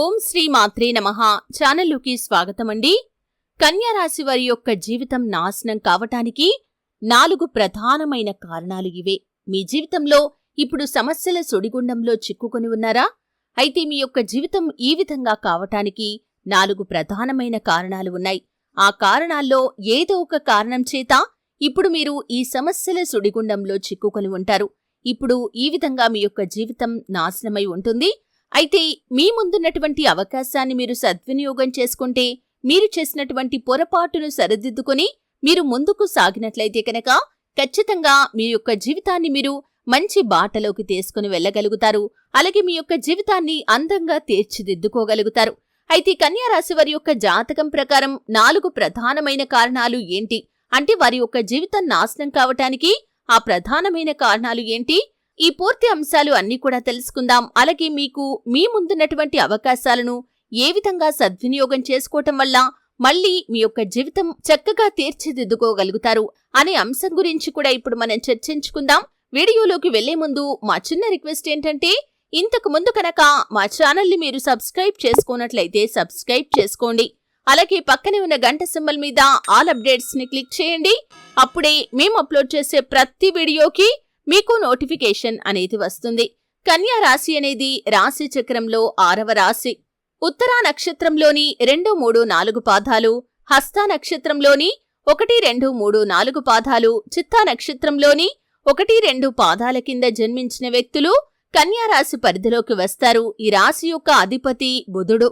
ఓం శ్రీ మాత్రే నమ. ఛానల్లోకి స్వాగతం అండి కన్యారాశి వారి యొక్క జీవితం నాశనం కావటానికి నాలుగు ప్రధానమైన కారణాలు ఇవే. మీ జీవితంలో ఇప్పుడు సమస్యల సుడిగుండంలో చిక్కుకొని ఉన్నారా? అయితే మీ యొక్క జీవితం ఈ విధంగా కావటానికి నాలుగు ప్రధానమైన కారణాలు ఉన్నాయి. ఆ కారణాల్లో ఏదో ఒక కారణం చేత ఇప్పుడు మీరు ఈ సమస్యల సుడిగుండంలో చిక్కుకొని ఉంటారు. ఇప్పుడు ఈ విధంగా మీ యొక్క జీవితం నాశనమై ఉంటుంది. అయితే మీ ముందున్నటువంటి అవకాశాన్ని మీరు సద్వినియోగం చేసుకుంటే మీరు చేసినటువంటి పొరపాటును సరిదిద్దుకొని మీరు ముందుకు సాగినట్లయితే కనుక ఖచ్చితంగా మీ యొక్క జీవితాన్ని మీరు మంచి బాటలోకి తీసుకుని వెళ్ళగలుగుతారు. అలాగే మీ యొక్క జీవితాన్ని అందంగా తీర్చిదిద్దుకోగలుగుతారు. అయితే కన్యారాశి వారి యొక్క జాతకం ప్రకారం నాలుగు ప్రధానమైన కారణాలు ఏంటి? అంటే వారి యొక్క జీవితం నాశనం కావటానికి ఆ ప్రధానమైన కారణాలు ఏంటి? ఈ పూర్తి అంశాలు అన్ని కూడా తెలుసుకుందాం. అలాగే మీకు మీ ముందున్నటువంటి అవకాశాలను ఏ విధంగా సద్వినియోగం చేసుకోవటం వల్ల మళ్ళీ మీ యొక్క జీవితం చక్కగా తీర్చిదిద్దుకోగలుగుతారు అనే అంశం గురించి కూడా ఇప్పుడు మనం చర్చించుకుందాం. వీడియోలోకి వెళ్ళే ముందు మా చిన్న రిక్వెస్ట్ ఏంటంటే ఇంతకు ముందు కనుక మా ఛానల్ని మీరు సబ్స్క్రైబ్ చేసుకున్నట్లయితే సబ్స్క్రైబ్ చేసుకోండి. అలాగే పక్కనే ఉన్న గంట సింబల్ మీద ఆల్ అప్డేట్స్ని క్లిక్ చేయండి. అప్పుడే మేము అప్లోడ్ చేసే ప్రతి వీడియోకి మీకు నోటిఫికేషన్ అనేది వస్తుంది. కన్యా రాశి అనేది రాశి చక్రంలో ఆరవ రాశి. ఉత్తరా నక్షత్రంలోని రెండు మూడు నాలుగు పాదాలు హస్త నక్షత్రంలోని ఒకటి రెండు మూడు నాలుగు పాదాలు చిత్తా నక్షత్రంలోని ఒకటి రెండు పాదాల కింద జన్మించిన వ్యక్తులు కన్యారాశి పరిధిలోకి వస్తారు. ఈ రాశి యొక్క అధిపతి బుధుడు.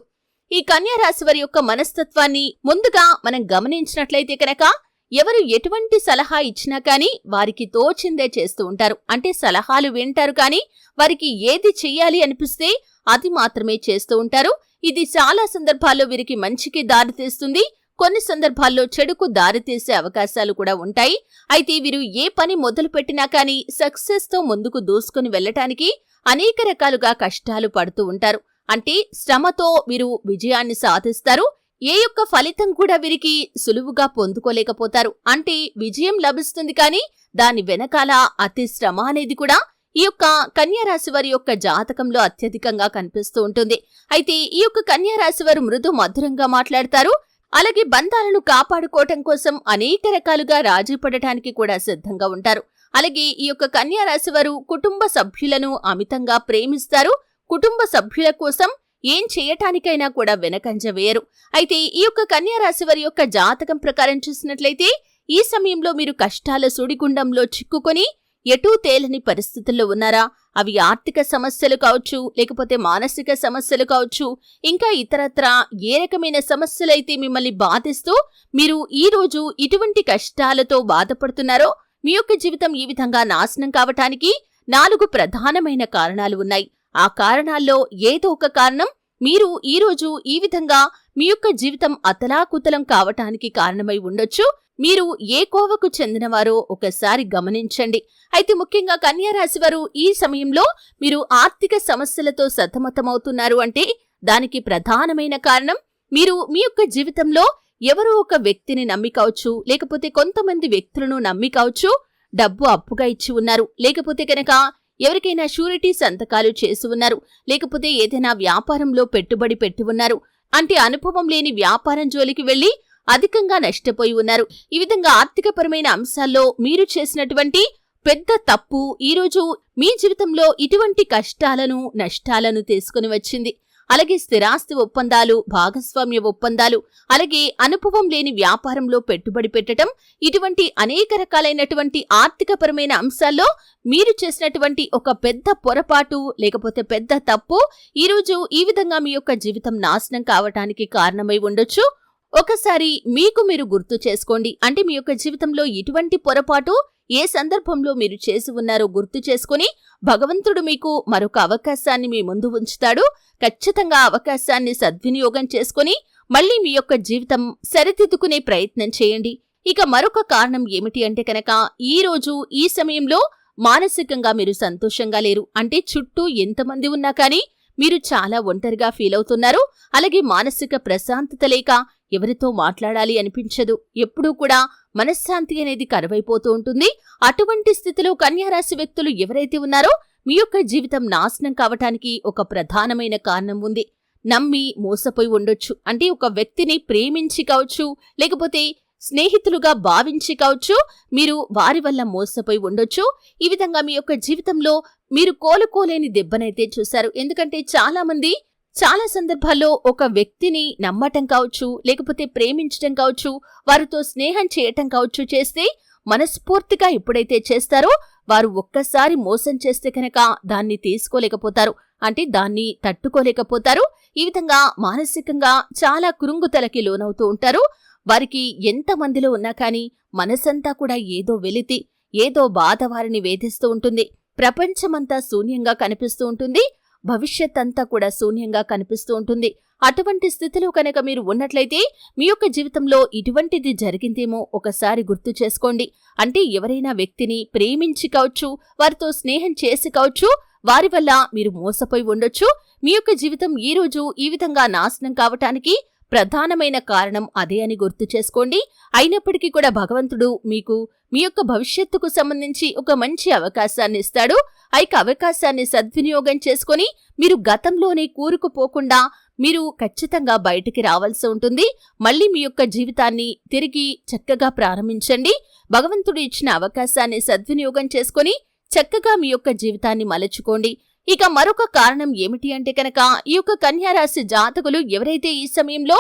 ఈ కన్యారాశి వారి యొక్క మనస్తత్వాన్ని ముందుగా మనం గమనించినట్లయితే కనుక ఎవరు ఎటువంటి సలహా ఇచ్చినా కానీ వారికి తోచిందే చేస్తూ ఉంటారు. అంటే సలహాలు వింటారు కానీ వారికి ఏది చెయ్యాలి అనిపిస్తే అది మాత్రమే చేస్తూ ఉంటారు. ఇది చాలా సందర్భాల్లో వీరికి మంచికి దారితీస్తుంది కొన్ని సందర్భాల్లో చెడుకు దారితీసే అవకాశాలు కూడా ఉంటాయి. అయితే వీరు ఏ పని మొదలు పెట్టినా కానీ సక్సెస్తో ముందుకు దూసుకుని వెళ్ళటానికి అనేక రకాలుగా కష్టాలు పడుతూ ఉంటారు. అంటే శ్రమతో వీరు విజయాన్ని సాధిస్తారు. ఏ యొక్క ఫలితం కూడా వీరికి సులువుగా పొందుకోలేకపోతారు. అంటే విజయం లభిస్తుంది కానీ దాని వెనకాల అతి శ్రమ అనేది కూడా ఈ యొక్క కన్యారాశి వారి యొక్క జాతకంలో అత్యధికంగా కనిపిస్తూ ఉంటుంది. అయితే ఈ యొక్క కన్యారాశి వారు మృదు మధురంగా మాట్లాడతారు. అలాగే బంధాలను కాపాడుకోవటం కోసం అనేక రకాలుగా రాజీ పడటానికి కూడా సిద్ధంగా ఉంటారు. అలాగే ఈ యొక్క కన్యారాశి వారు కుటుంబ సభ్యులను అమితంగా ప్రేమిస్తారు. కుటుంబ సభ్యుల కోసం ఏం చేయటానికైనా కూడా వెనకంజ వేయరు అయితే ఈ యొక్క కన్యా రాశి వారి యొక్క జాతకం ప్రకారం చూసినట్లయితే ఈ సమయంలో మీరు కష్టాల సుడిగుండంలో చిక్కుకొని ఎటూ తేలని పరిస్థితుల్లో ఉన్నారా? అవి ఆర్థిక సమస్యలు కావచ్చు లేకపోతే మానసిక సమస్యలు కావచ్చు ఇంకా ఇతరత్ర ఏ రకమైన సమస్యలైతే మిమ్మల్ని బాధిస్తూ మీరు ఈ రోజు ఇటువంటి కష్టాలతో బాధపడుతున్నారో మీ యొక్క జీవితం ఈ విధంగా నాశనం కావటానికి నాలుగు ప్రధానమైన కారణాలు ఉన్నాయి. ఆ కారణాల్లో ఏదో ఒక కారణం మీరు ఈరోజు ఈ విధంగా మీ యొక్క జీవితం అతలాకుతలం కావటానికి కారణమై ఉండొచ్చు. మీరు ఏ కోవకు చెందినవారో ఒకసారి గమనించండి. అయితే ముఖ్యంగా కన్యారాశి వారు ఈ సమయంలో మీరు ఆర్థిక సమస్యలతో సతమతమవుతున్నారు అంటే దానికి ప్రధానమైన కారణం మీరు మీ యొక్క జీవితంలో ఎవరో ఒక వ్యక్తిని నమ్మి కావచ్చు లేకపోతే కొంతమంది వ్యక్తులను నమ్మి కావచ్చు డబ్బు అప్పుగా ఇచ్చి ఉన్నారు. లేకపోతే కనుక ఎవరికైనా షూరిటీ సంతకాలు చేసి ఉన్నారు. లేకపోతే ఏదైనా వ్యాపారంలో పెట్టుబడి పెట్టి ఉన్నారు. అంటే అనుభవం లేని వ్యాపారం జోలికి వెళ్ళి అధికంగా నష్టపోయి ఉన్నారు. ఈ విధంగా ఆర్థికపరమైన అంశాల్లో మీరు చేసినటువంటి పెద్ద తప్పు ఈరోజు మీ జీవితంలో ఇటువంటి కష్టాలను నష్టాలను తీసుకుని వచ్చింది. అలాగే స్థిరాస్తి ఒప్పందాలు భాగస్వామ్య ఒప్పందాలు అలాగే అనుభవం లేని వ్యాపారంలో పెట్టుబడి పెట్టడం ఇటువంటి అనేక రకాలైనటువంటి ఆర్థికపరమైన అంశాల్లో మీరు చేసినటువంటి ఒక పెద్ద పొరపాటు లేకపోతే పెద్ద తప్పు ఈరోజు ఈ విధంగా మీ యొక్క జీవితం నాశనం కావటానికి కారణమై ఉండొచ్చు. ఒకసారి మీకు మీరు గుర్తు చేసుకోండి. అంటే మీ యొక్క జీవితంలో ఇటువంటి పొరపాటు ఏ సందర్భంలో మీరు చేసి ఉన్నారో గుర్తు చేసుకుని భగవంతుడు మీకు మరొక అవకాశాన్ని మీ ముందు ఉంచుతాడు. ఖచ్చితంగా అవకాశాన్ని సద్వినియోగం చేసుకుని మళ్ళీ మీ యొక్క జీవితం సరిదిద్దుకునే ప్రయత్నం చేయండి. ఇక మరొక కారణం ఏమిటి అంటే కనుక ఈ రోజు ఈ సమయంలో మానసికంగా మీరు సంతోషంగా లేరు. అంటే చుట్టూ ఎంతమంది ఉన్నా కానీ మీరు చాలా ఒంటరిగా ఫీల్ అవుతున్నారు. అలాగే మానసిక ప్రశాంతత లేక ఎవరితో మాట్లాడాలి అనిపించదు. ఎప్పుడూ కూడా మనశ్శాంతి అనేది కరువైపోతూ ఉంటుంది. అటువంటి స్థితిలో కన్యారాశి వ్యక్తులు ఎవరైతే ఉన్నారో మీ యొక్క జీవితం నాశనం కావటానికి ఒక ప్రధానమైన కారణం ఉంది. నమ్మి మోసపోయి ఉండొచ్చు. అంటే ఒక వ్యక్తిని ప్రేమించి కావచ్చు లేకపోతే స్నేహితులుగా భావించి కావచ్చు మీరు వారి వల్ల మోసపోయి ఉండొచ్చు. ఈ విధంగా మీ యొక్క జీవితంలో మీరు కోలుకోలేని దెబ్బనైతే చూశారు. ఎందుకంటే చాలా మంది చాలా సందర్భాల్లో ఒక వ్యక్తిని నమ్మటం కావచ్చు లేకపోతే ప్రేమించటం కావచ్చు వారితో స్నేహం చేయటం కావచ్చు చేస్తే మనస్ఫూర్తిగా ఎప్పుడైతే చేస్తారో వారు ఒక్కసారి మోసం చేస్తే కనుక దాన్ని తీసుకోలేకపోతారు. అంటే దాన్ని తట్టుకోలేకపోతారు. ఈ విధంగా మానసికంగా చాలా కురుంగుతలకి లోనవుతూ ఉంటారు. వారికి ఎంత మందిలో ఉన్నా కానీ మనసంతా కూడా ఏదో వెలితి ఏదో బాధ వారిని వేధిస్తూ ఉంటుంది. ప్రపంచమంతా శూన్యంగా కనిపిస్తూ ఉంటుంది. భవిష్యత్ అంతా కూడా శూన్యంగా కనిపిస్తూ ఉంటుంది. అటువంటి స్థితిలో కనుక మీరు ఉన్నట్లయితే మీ యొక్క జీవితంలో ఇటువంటిది జరిగిందేమో ఒకసారి గుర్తు చేసుకోండి. అంటే ఎవరైనా వ్యక్తిని ప్రేమించి కావచ్చు వారితో స్నేహం చేసి కావచ్చు వారి వల్ల మీరు మోసపోయి ఉండొచ్చు. మీ యొక్క జీవితం ఈ రోజు ఈ విధంగా నాశనం కావటానికి ప్రధానమైన కారణం అదే అని గుర్తు చేసుకోండి. అయినప్పటికీ కూడా భగవంతుడు మీకు మీ యొక్క భవిష్యత్తుకు సంబంధించి ఒక మంచి అవకాశాన్ని ఇస్తాడు. ఐక అవకాశాన్ని సద్వినియోగం చేసుకొని మీరు గతంలోనే కూరుకుపోకుండా మీరు ఖచ్చితంగా బయటికి రావాల్సి ఉంటుంది. మళ్ళీ మీ యొక్క జీవితాన్ని తిరిగి చక్కగా ప్రారంభించండి. భగవంతుడు ఇచ్చిన అవకాశాన్ని సద్వినియోగం చేసుకొని చక్కగా మీ యొక్క జీవితాన్ని మలచుకోండి. ఇక మరొక కారణం ఏమిటి అంటే కనుక ఈ యొక్క కన్యారాశి జాతకులు ఎవరైతే ఈ సమయంలో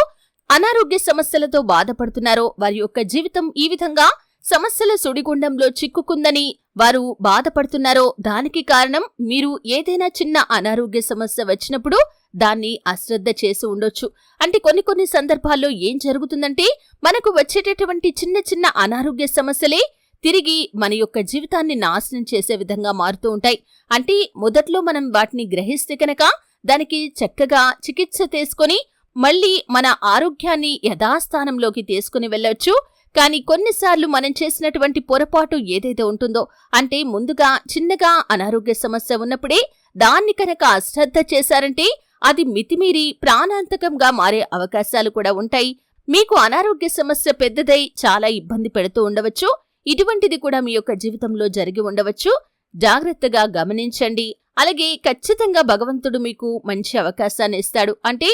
అనారోగ్య సమస్యలతో బాధపడుతున్నారో వారి యొక్క జీవితం ఈ విధంగా సమస్యల సుడిగుండంలో చిక్కుకుందని వారు బాధపడుతున్నారో దానికి కారణం మీరు ఏదైనా చిన్న అనారోగ్య సమస్య వచ్చినప్పుడు దాన్ని అశ్రద్ధ చేసి ఉండొచ్చు. అంటే కొన్ని కొన్ని సందర్భాల్లో ఏం జరుగుతుందంటే మనకు వచ్చేటటువంటి చిన్న చిన్న అనారోగ్య సమస్యలే తిరిగి మన యొక్క జీవితాన్ని నాశనం చేసే విధంగా మారుతూ ఉంటాయి. అంటే మొదట్లో మనం వాటిని గ్రహిస్తే కనుక దానికి చక్కగా చికిత్స తీసుకొని మళ్ళీ మన ఆరోగ్యాన్ని యథాస్థానంలోకి తీసుకుని వెళ్ళొచ్చు. కానీ కొన్నిసార్లు మనం చేసినటువంటి పొరపాటు ఏదైతే ఉంటుందో అంటే ముందుగా చిన్నగా అనారోగ్య సమస్య ఉన్నప్పుడే దాన్ని కనుక అశ్రద్ధ చేశారంటే అది మితిమీరి ప్రాణాంతకంగా మారే అవకాశాలు కూడా ఉంటాయి. మీకు అనారోగ్య సమస్య పెద్దదై చాలా ఇబ్బంది పెడుతూ ఉండవచ్చు. ఇటువంటిది కూడా మీ యొక్క జీవితంలో జరిగి ఉండవచ్చు. జాగ్రత్తగా గమనించండి. అలాగే ఖచ్చితంగా భగవంతుడు మీకు మంచి అవకాశాన్ని ఇస్తాడు. అంటే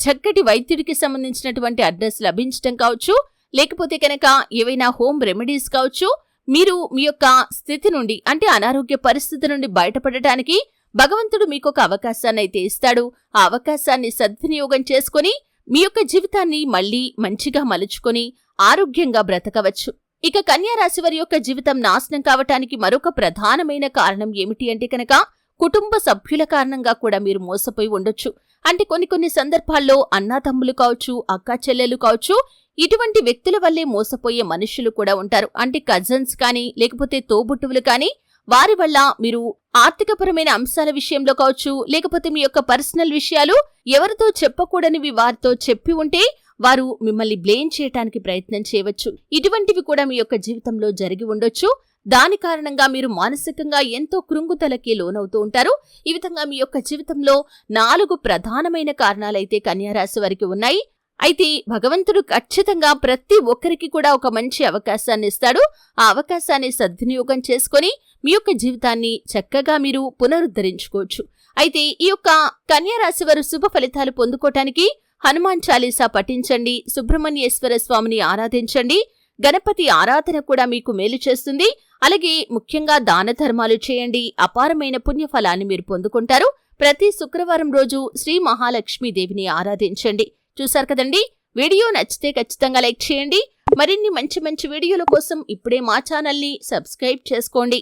చక్కటి వైద్యుడికి సంబంధించినటువంటి అడ్రస్ లభించటం కావచ్చు. లేకపోతే కనుక ఏవైనా హోమ్ రెమెడీస్ కావచ్చు. మీరు మీ యొక్క స్థితి నుండి అంటే అనారోగ్య పరిస్థితి నుండి బయటపడటానికి భగవంతుడు మీకు ఒక అవకాశాన్ని అయితే ఇస్తాడు. ఆ అవకాశాన్ని సద్వినియోగం చేసుకుని మీ యొక్క జీవితాన్ని మళ్ళీ మంచిగా మలుచుకొని ఆరోగ్యంగా బ్రతకవచ్చు. ఇక కన్యారాశి వారి యొక్క జీవితం నాశనం కావటానికి మరొక ప్రధానమైన కారణం ఏమిటి అంటే కనుక కుటుంబ సభ్యుల కారణంగా కూడా మీరు మోసపోయి ఉండొచ్చు. అంటే కొన్ని కొన్ని సందర్భాల్లో అన్నాతమ్ములు కావచ్చు అక్కా చెల్లెలు కావచ్చు ఇటువంటి వ్యక్తుల వల్లే మోసపోయే మనుషులు కూడా ఉంటారు. అంటే కజన్స్ కానీ లేకపోతే తోబుట్టువులు కానీ వారి వల్ల మీరు ఆర్థికపరమైన అంశాల విషయంలో కావచ్చు లేకపోతే మీ యొక్క పర్సనల్ విషయాలు ఎవరితో చెప్పకూడనివి వారితో చెప్పి ఉంటే వారు మిమ్మల్ని బ్లేమ్ చేయటానికి ప్రయత్నం చేయవచ్చు. ఇటువంటివి కూడా మీ యొక్క జీవితంలో జరిగి ఉండొచ్చు. దాని కారణంగా మీరు మానసికంగా ఎంతో కృంగుతలకి లోనవుతూ ఉంటారు. ఈ విధంగా మీ యొక్క జీవితంలో నాలుగు ప్రధానమైన కారణాలైతే కన్యారాశి వారికి ఉన్నాయి. అయితే భగవంతుడు ఖచ్చితంగా ప్రతి ఒక్కరికి కూడా ఒక మంచి అవకాశాన్ని ఇస్తాడు. ఆ అవకాశాన్ని సద్వినియోగం చేసుకొని మీ యొక్క జీవితాన్ని చక్కగా మీరు పునరుద్ధరించుకోవచ్చు. అయితే ఈ యొక్క కన్యారాశి వారు శుభ ఫలితాలు పొందుకోవటానికి హనుమాన్ చాలీసా పఠించండి సుబ్రహ్మణ్యేశ్వర స్వామిని ఆరాధించండి గణపతి ఆరాధన కూడా మీకు మేలు చేస్తుంది. అలాగే ముఖ్యంగా దాన ధర్మాలు చేయండి అపారమైన పుణ్యఫలాన్ని మీరు పొందుకుంటారు. ప్రతి శుక్రవారం రోజు శ్రీ మహాలక్ష్మీదేవిని ఆరాధించండి. చూశారు కదండి? వీడియో నచ్చితే ఖచ్చితంగా లైక్ చేయండి. మరిన్ని మంచి మంచి వీడియోల కోసం ఇప్పుడే మా ఛానల్ని సబ్స్క్రైబ్ చేసుకోండి.